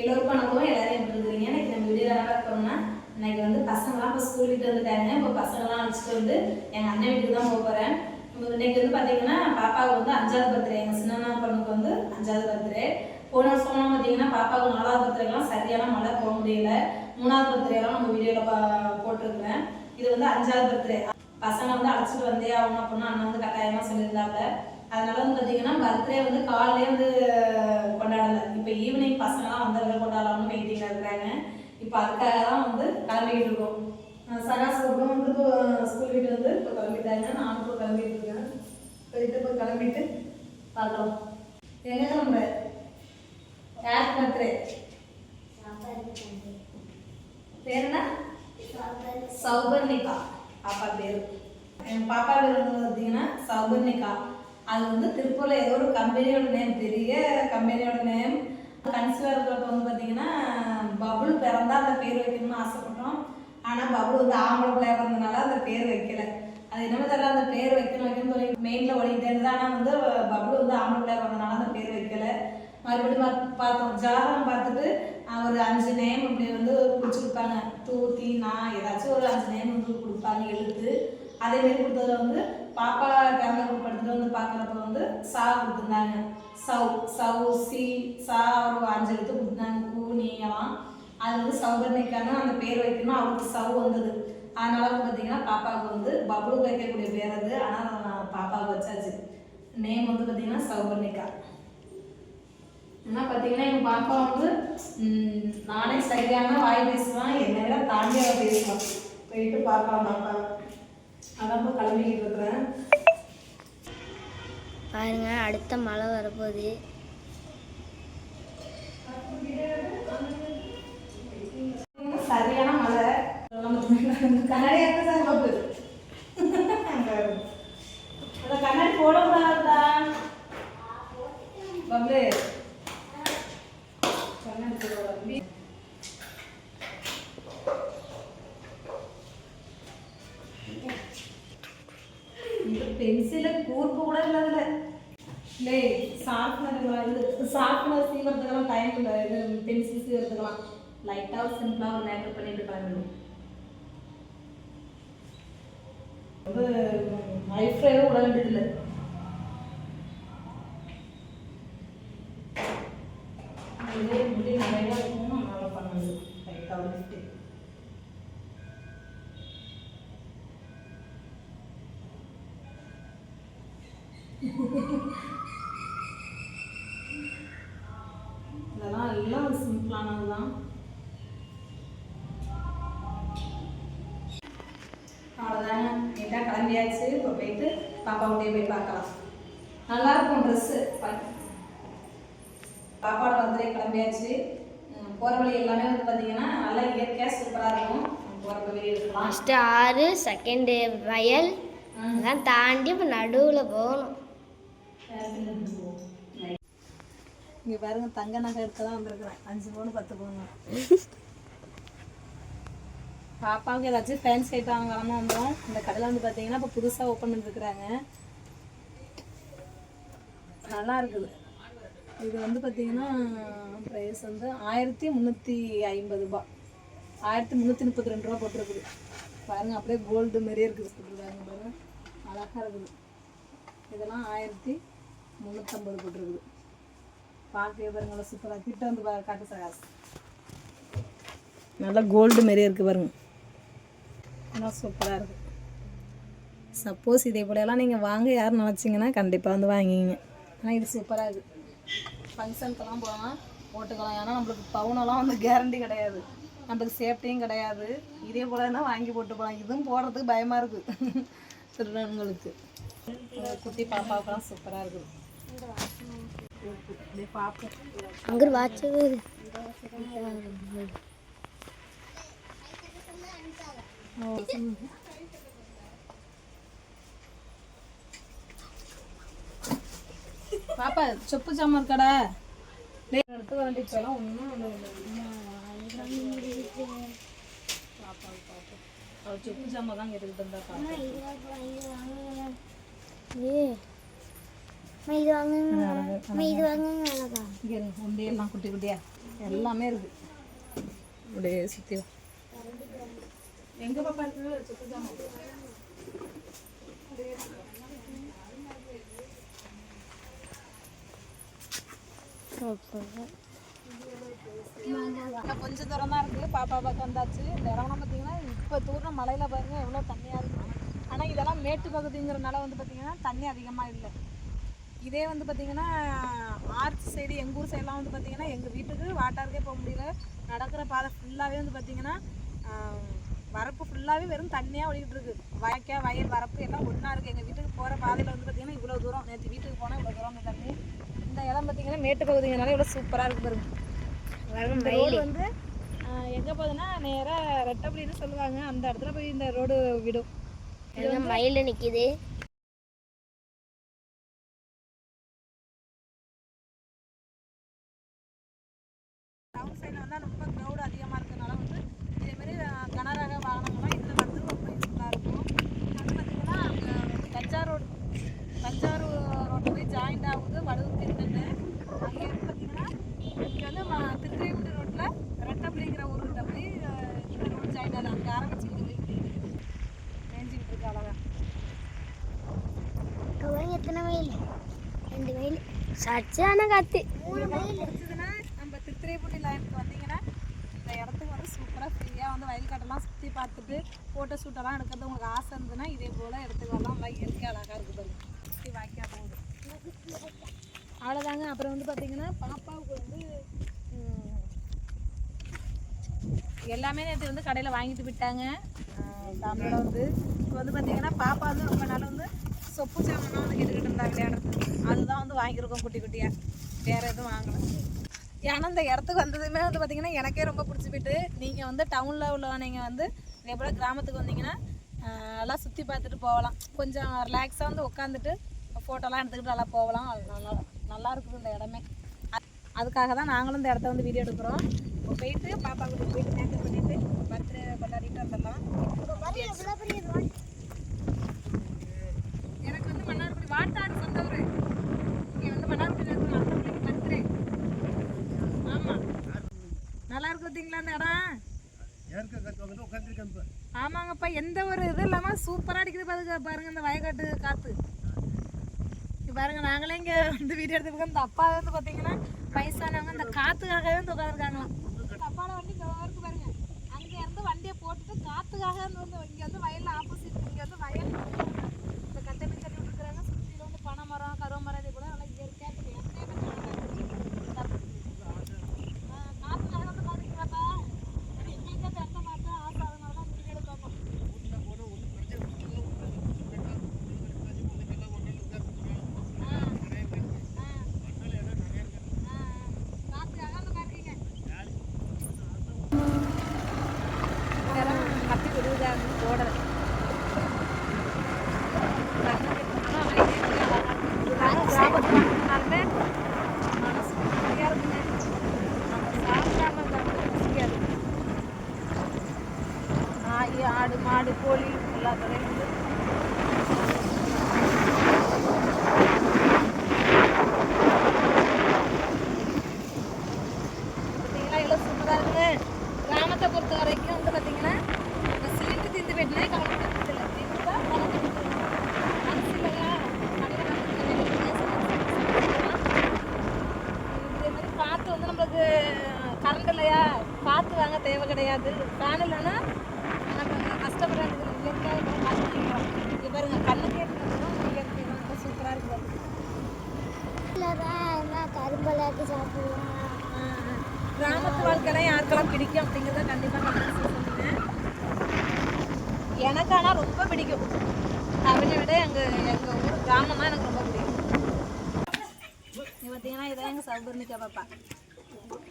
எல்லோருக்கும் வணக்கம் எல்லாரும் எப்படி இருக்கிறீங்க? இன்னைக்கு நம்ம வீடியோ என்ன பார்க்கணும்னா இன்னைக்கு வந்து பசங்களாம் இப்போ ஸ்கூல் விட்டு வந்துட்டாங்க. இப்போ பசங்களாம் அழைச்சிட்டு வந்து எங்கள் அண்ணன் வீட்டுக்கு தான் போக போகிறேன் இப்போ இன்னைக்கு வந்து பார்த்தீங்கன்னா பாப்பாவுக்கு வந்து அஞ்சாவது பர்த்டே எங்கள் சின்ன பொண்ணுக்கு வந்து அஞ்சாவது பர்த்டே. போன வருஷம்லாம் பார்த்தீங்கன்னா பாப்பாவுக்கு நாலாவது பர்த்டேலாம் சரியான மழை போக முடியல. மூணாவது பர்த்டேலாம் நம்ம வீடியோவில் பா போட்டிருக்கிறேன். இது வந்து அஞ்சாவது பர்த்டே. பசங்க வந்து அழைச்சிட்டு வந்தே ஆகணும் அப்படின்னா அண்ணன் வந்து கட்டாயமாக சொல்லியிருந்தாங்க அதனால வந்து பார்த்தீங்கன்னா பர்த்டே வந்து காலையிலே வந்து கொண்டாடலை. இப்போ ஈவினிங் பசங்கலாம் வந்தவங்க கொண்டாடலாம்னு வெயிட்டிங்கில் இருக்கிறாங்க. இப்போ அதுக்காக தான் வந்து கிளம்பிக்கிட்டு இருக்கோம். அஹ் வந்து இப்போ ஸ்கூல் வீட்டு வந்து இப்போ கிளம்பிட்டாங்க. நானும் இப்போ கிளம்பிட்டு இருக்கேன். போயிட்டு இப்போ கிளம்பிட்டு பார்க்கலாம் எங்க கிளம்புற யார் பர்த்டே பேர் என்ன? சௌபர்ணிகா. பாப்பா பேர். என் பாப்பா பேர் வந்து பார்த்தீங்கன்னா சௌபர்ணிகா. அது வந்து திருப்பூரில் ஏதோ ஒரு கம்பெனியோட நேம் பெரிய கம்பெனியோட நேம் கன்சீவாக இருக்கிறப்ப வந்து பார்த்தீங்கன்னா பபுள் பிறந்தா அந்த பேர் வைக்கணும்னு ஆசைப்பட்டோம். ஆனால் பபுள் வந்து ஆம்பளை பிள்ளையாக பிறந்தனால அந்த பேர் வைக்கல. அது என்னமே தெரியல அந்த பேர் வைக்கணும் வைக்கணும்னு சொல்லி மெயினில் ஓடிக்கிட்டே இருந்தது. ஆனால் வந்து பபுள் வந்து ஆம்பளை பிள்ளையாக பிறந்தனால அந்த பேர் வைக்கல. மறுபடியும் பார்த்தோம். ஜாதகம் பார்த்துட்டு ஒரு அஞ்சு நேம் இப்படி வந்து பிடிச்சிருப்பாங்க தூத்தி நான் ஏதாச்சும் ஒரு அஞ்சு நேம் வந்து கொடுப்பாங்க எழுத்து. அதே மாதிரி கொடுத்ததுல வந்து பாப்பா சா கொடுத்துருந்தாங்க சவ் சவ் சி சா ஒரு அஞ்சு எழுத்து கொடுத்துருந்தாங்க கூ எல்லாம் அது வந்து சௌகர்ணிக்கான அந்த பேர் வைக்கணும் அவருக்கு சவ் வந்தது. அதனால வந்து பார்த்தீங்கன்னா பாப்பாவுக்கு வந்து பப்ளுக்கு வைக்கக்கூடிய பேர் அது. ஆனால் நான் பாப்பாவுக்கு வச்சாச்சு. நேம் வந்து பார்த்தீங்கன்னா சௌகர்ணிகா ஆனால் பார்த்தீங்கன்னா எங்கள் பாப்பா வந்து நானே சரியான வாய் பேசுவேன் என்னை விட தாண்டி போயிட்டு பார்க்கலாம் பாப்பா. அதான் கிளம்பிக்கிட்டு இருக்கிறேன். பாருங்க அடுத்த மழை வரப்போகுது. சரியான மழை. கண்ணாடி கண்ணாடி கண்ணாடி இந்த பென்சில கூர்ப்பு கூட இல்லை அதுல இல்லை ஷார்ப்னர் இது ஷார்ப்னர் சீவறதுக்கெல்லாம் டைம் இல்லை இது பென்சில் சீவறதுக்கெல்லாம் லைட்டாக சிம்பிளாக ஒரு மேக்கப் பண்ணிட்டு கிளம்பிடும் வந்து ஐஃப்ரைவே விட வேண்டியதில்லை இதே முடி நிறையா பண்ணது லைட்டாக வந்துட்டு கிளம்பியாச்சு இப்போ போயிட்டு பாப்பா கிட்டே போய் பார்க்கலாம். நல்லா இருக்கும் ட்ரெஸ்ஸு பாப்பாவோட பர்த்டே கிளம்பியாச்சு. போகிற வழி எல்லாமே வந்து பார்த்தீங்கன்னா நல்லா இயற்கையாக சூப்பராக இருக்கும். இருக்கலாம் ஃபஸ்ட்டு ஆறு செகண்டு வயல். அதெல்லாம் தாண்டி இப்போ நடுவில் போகணும். இங்கே பாருங்க தங்க நகை எடுக்க தான் வந்திருக்கிறேன். அஞ்சு பவுன் பத்து பவுன். பாப்பாவுக்கு ஏதாச்சும் ஃபேன்ஸ் ஐட்டம் வாங்கலாம்னு வந்தோம். இந்த கடையில் வந்து பார்த்தீங்கன்னா இப்போ புதுசாக ஓப்பன் பண்ணிருக்கிறாங்க. நல்லா இருக்குது. இது வந்து பார்த்தீங்கன்னா ப்ரைஸ் வந்து ஆயிரத்தி முந்நூற்றி ஐம்பது ரூபா. ஆயிரத்தி முந்நூற்றி முப்பத்தி ரெண்டு ரூபா போட்டிருக்குது. பாருங்க அப்படியே கோல்டு மாதிரியே இருக்குது. போட்டிருக்காங்க பாருங்கள் அழகாக இருக்குது. இதெல்லாம் ஆயிரத்தி முந்நூற்றம்பது போட்டிருக்குது. பார்க்கவே பாருங்களா சூப்பராக கிட்ட வந்து பா காட்டு சகாஸ். நல்லா கோல்டு மாரியே இருக்குது பாருங்கள் ஆனால் சூப்பராக இருக்குது சப்போஸ் இதே போலலாம் நீங்கள் வாங்க யார் நினச்சிங்கன்னா கண்டிப்பாக வந்து வாங்கிங்க ஆனால் இது சூப்பராக இருக்குது ஃபங்க்ஷனுக்கெல்லாம் போகலாம் போட்டுக்கலாம். ஏன்னா நம்மளுக்கு பவுனெல்லாம் வந்து கேரண்டி கிடையாது. நம்மளுக்கு சேஃப்டியும் கிடையாது. இதே போலன்னா வாங்கி போட்டு போகலாம் இதுவும் போடுறதுக்கு பயமாக இருக்குது திருடங்களுக்கு குட்டி பாப்பாவுக்குலாம் சூப்பராக இருக்குது அங்கே வாட்சு பாப்பா சொப்பு சாமான் இருக்காடா. டேய், எடுத்து வரண்டி இப்போலாம் ஒன்றும் அவள் சொப்பு சாமான் தான் கேட்டுக்கிட்டு இருந்தா பாப்பா. குட்டி குட்டியா. எல்லாமே இருக்கு. அப்படியே சுற்றி எங்க பாப்பா இருக்கு கொஞ்சம் தூரம் தான் இருக்குது பாப்பா பக்கம் வந்தாச்சு. இந்த இடம்லாம் பார்த்தீங்கன்னா இப்போ தூர்ன மலையில் பாருங்க எவ்வளோ தண்ணியாக இருக்கும் ஆனால் இதெல்லாம் மேட்டு பகுதிங்கிறனால வந்து பார்த்தீங்கன்னா தண்ணி அதிகமாக இல்லை. இதே வந்து பார்த்தீங்கன்னா ஆர்ச் சைடு எங்கள் ஊர் சைடெலாம் வந்து பார்த்தீங்கன்னா எங்கள் வீட்டுக்கு வாட்டாருக்கே போக முடியல. நடக்கிற பாதை ஃபுல்லாகவே வந்து பார்த்தீங்கன்னா ஃபுல்லாகவே வெறும் தண்ணியாக ஓடிக்கிட்டு இருக்கு. வயக்காய் வயல் வரப்பு எல்லாம் ஒன்றா இருக்குது எங்கள் வீட்டுக்கு போகிற பாதையில் வந்து பார்த்தீங்கன்னா இவ்வளோ தூரம். நேற்று வீட்டுக்கு போனால் இவ்வளோ தூரம் இந்த தண்ணி. இந்த இடம் பார்த்தீங்கன்னா மேட்டு பகுதிங்கிறனால இவ்வளோ சூப்பராக இருக்கு பாருங்க. இந்த ரோடு வந்து எங்க போகுதுன்னா நேரா ரெட்டப்பள்ளின்னு சொல்லுவாங்க. அந்த இடத்துல போய் இந்த ரோடு விடும். மயில் நிக்குது. டவுன் சைடில் வந்து ரொம்ப க்ரௌட் அதிகமாக இருக்கிறதுனால வந்து இதேமாரி அஹ், கனரக வாகனங்கள்லாம் இதில் வந்து ரொம்ப யூஸ்ஃபுல்லாக இருக்கும் அது பார்த்தீங்கன்னா அங்கே வந்து தஞ்சாவூர் ரோடு தஞ்சாவூர் ரோட்டு போய் ஜாயிண்ட் ஆகுது வடுவு திருநெல்லை அங்கே இருந்து பார்த்தீங்கன்னா இங்கே வந்து திருத்துறைப்பூண்டி ரோட்டில் ரெட்டப்பள்ளிங்கிற போய் இந்த ரோடு ஜாயிண்ட் ஆகுது அங்கே ஆரம்பிச்சு இங்கே போய் மேய்ஞ்சிக்கிட்டு இருக்கு. அழகா எத்தனை மயில் ரெண்டு மயில் சச்சான காத்து பிடிச்சதுன்னா நம்ம திருத்துறைப்பூண்டி லைனுக்கு வந்தீங்கன்னா இந்த இடத்துக்கு வந்து சூப்பராக ஃப்ரீயாக வந்து வயல் காட்டெல்லாம் சுற்றி பார்த்துட்டு ஃபோட்டோ ஷூட்டெல்லாம் எடுக்கிறது உங்களுக்கு ஆசை இருந்ததுன்னா இதே போல் இடத்துக்கு வரலாம் இயற்கை அழகாக இருக்குது பாருங்க சுற்றி வாய்க்கா போகுது அவ்வளோதாங்க அப்புறம் வந்து பார்த்தீங்கன்னா பாப்பாவுக்கு வந்து எல்லாமே நேற்று வந்து கடையில் வாங்கிட்டு விட்டாங்க. தமிழ வந்து. இப்போ வந்து பார்த்தீங்கன்னா பாப்பா வந்து ரொம்ப நாள் வந்து சொப்பு சாமான் வந்து கேட்டுக்கிட்டு இருந்தா விளையாடுறது அதுதான் வந்து வாங்கியிருக்கோம் குட்டி குட்டியாக வேறு எதுவும் வாங்கலை. ஏன்னா இந்த இடத்துக்கு வந்ததுமே வந்து பார்த்தீங்கன்னா எனக்கே ரொம்ப பிடிச்சி போயிட்டு. நீங்கள் வந்து டவுனில் உள்ள வந்து இதே போல் கிராமத்துக்கு வந்தீங்கன்னா நல்லா சுற்றி பார்த்துட்டு போகலாம். கொஞ்சம் ரிலாக்ஸாக வந்து உட்காந்துட்டு ஃபோட்டோலாம் எடுத்துக்கிட்டு நல்லா போகலாம். நல்லா நல்லா இருக்குது இந்த இடமே. அதுக்காக தான் நாங்களும் இந்த இடத்த வந்து வீடியோ எடுக்கிறோம். இப்போ போயிட்டு பாப்பா கூட போயிட்டு மேக்கப் பண்ணிட்டு பர்த்டே கொண்டாடிட்டு வந்துடலாம் எனக்கு வந்து மன்னார்குடி வாட்டாடு சொந்த ஊர் இங்கே வந்து மன்னார்குடியில் இருக்கிற அந்த பிள்ளைக்கு பர்த்டே. ஆமாம் நல்லா இருக்கு பார்த்தீங்களா அந்த இடம்? ஆமாங்கப்பா எந்த ஒரு இது இல்லாமல் சூப்பராக அடிக்குது பாருங்க பாருங்க இந்த வயக்காட்டு காற்று பாருங்க நாங்களே இங்கே வந்து வீடியோ எடுத்துருக்கோம் இந்த அப்பா வந்து பார்த்தீங்கன்னா வயசானவங்க இந்த காத்துக்காகவே வந்து உட்காந்துருக்காங்களாம் தப்பான வண்டி இருக்கு பாருங்க. அங்க இருந்து வண்டியை போட்டுட்டு காத்துக்காக வந்து இங்க இங்கே வந்து வயலில் ஆப்போசிட் இங்க வந்து வயல் இந்த கட்டமை கட்டி விட்டுருக்குறாங்க சுற்றில வந்து பனை மரம் கருவ மரம் இது கூட நல்லா இயற்கையாக இருக்குது காற்றுக்காக வந்து பார்த்துக்கிறாப்பா எங்களுக்கே தென்னை மரத்தை ஆசை அதனால தான் வீடியோ எடுக்காம கத்தி விடுவதாக போடல கிராமத்துனாலுமே மனசு ஃப்ரீயாக இருக்குங்க நம்ம சாப்பிடாம இருந்தாலும் ருசிக்காது நாய் ஆடு மாடு கோழி எல்லாத்துலேயும் வந்து பார்த்தீங்களா எல்லாம் சூப்பராக இருக்குங்க கிராமத்தை பொறுத்த வரைக்கும் வந்து பார்த்தீங்கன்னா இந்த சிலிண்டர் தீர்ந்து போயிட்டுனே கவலைப்படுறது இல்லை தீர்ந்தா கவலைப்படுறது மனசு இல்லையா கடையில் இதே மாதிரி காற்று வந்து நம்மளுக்கு கரண்ட் இல்லையா காற்று வாங்க தேவை கிடையாது ஃபேன் இல்லைன்னா நம்ம கஷ்டப்பட வேண்டியது இல்லை. இயற்கையாக வாங்கிக்கலாம் இங்கே பாருங்க கண்ணுக்கே இருக்கிறது இயற்கை தான் நல்லா சூப்பராக இருக்குது கரும்பலாக்கி சாப்பிடலாம் கிராமத்து வாழ்க்கைலாம் யாருக்கெல்லாம் பிடிக்கும் அப்படிங்கிறத கண்டிப்பாக கமெண்ட்ஸ் சொல்லுங்க. எனக்கு ஆனால் ரொம்ப பிடிக்கும். அவனை விட எங்கள் எங்கள் ஊர் கிராமம் தான் எனக்கு ரொம்ப பிடிக்கும். இது பார்த்தீங்கன்னா இதான் எங்கள் சௌபர்ணிக்கா பாப்பா.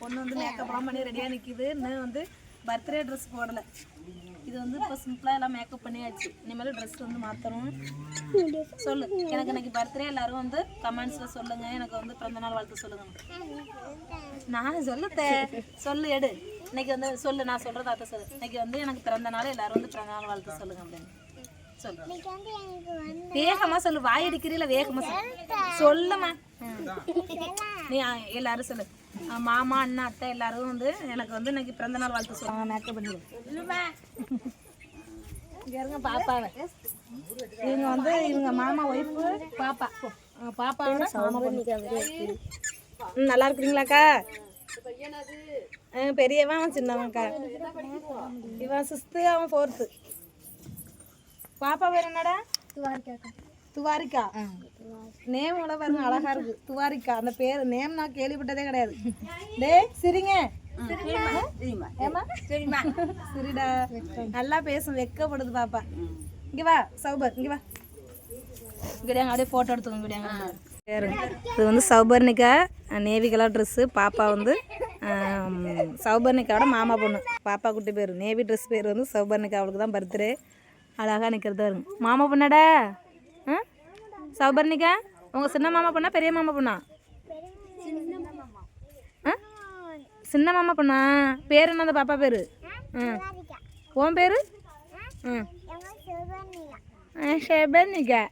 பொண்ணு வந்து மேக்கப்லாம் பண்ணி ரெடியாக நிற்கிது இன்னும் வந்து பர்த்டே ட்ரெஸ் போடலை. இது வந்து இப்போ சிம்பிளாக எல்லாம் மேக்கப் பண்ணியாச்சு. இனிமேல் ட்ரெஸ் வந்து மாற்றணும் சொல்லு. எனக்கு இன்னைக்கு பர்த்டே எல்லாரும் வந்து கமெண்ட்ஸில் சொல்லுங்க. எனக்கு வந்து பிறந்தநாள் வாழ்த்து சொல்லுங்க. நான் சொல்லுத்தே சொல்லு எடு. இன்னைக்கு வந்து சொல்லு நான் சொல்றத அத்தை சொல்லு. இன்னைக்கு வந்து எனக்கு பிறந்த நாள் எல்லாரும் வந்து பிறந்த நாள் வாழ்த்து சொல்லுங்க அப்படின்னு. சொல்லு. வேகமா சொல்லு. வாய் அடிக்கிறீல வேகமா சொல்லு. சொல்லுமா. நீ எல்லாரும் சொல்லு. மாமா அண்ணா அத்தை எல்லாரும் வந்து எனக்கு வந்து இன்னைக்கு பிறந்த நாள் வாழ்த்து சொல்லுவாங்க மேக்கப் பண்ணிடுவோம் இங்க இருங்க பாப்பாவை. இவங்க வந்து இவங்க மாமா ஒய்ஃபு பாப்பா. பாப்பாவோட நல்லா இருக்கிறீங்களாக்கா? பெரியவன் அவன் சின்னவன்க்கா. இவன் சிக்ஸ்த்து அவன் ஃபோர்த்து பாப்பா பேர் என்னடா? துவாரிக்கா. நேம் உள்ள பாருங்க அழகா இருக்கு. துவாரிக்கா. அந்த பேர் நேம் நான் கேள்விப்பட்டதே கிடையாது. டேய் சிரிங்க. சரிடா. நல்லா பேசும் வெக்கப்படுது பாப்பா. இங்க வா சௌபர். இங்க வா. இங்கடியாங்க அப்படியே ஃபோட்டோ எடுத்துக்கோங்க இங்கடியாங்க இது வந்து சௌபர்ணிகா நேவி கலர் ட்ரெஸ்ஸு பாப்பா வந்து சௌபர்ணிகாவோட மாமா பொண்ணு. பாப்பா குட்டி பேர். நேவி ட்ரெஸ் பேர் வந்து சௌபர்ணிகா அவளுக்கு தான் பர்த்டே அழகாக நிற்கிறதா இருங்க மாமா பொண்ணாடா? சௌபர்ணிகா உங்கள் சின்ன மாமா பொண்ணா பெரிய மாமா பொண்ணா? ஆ? சின்ன மாமா பொண்ணா? பேர் என்ன அந்த பாப்பா பேர்? ம் உன் பேர்? ம் ஷெபர்ணிகா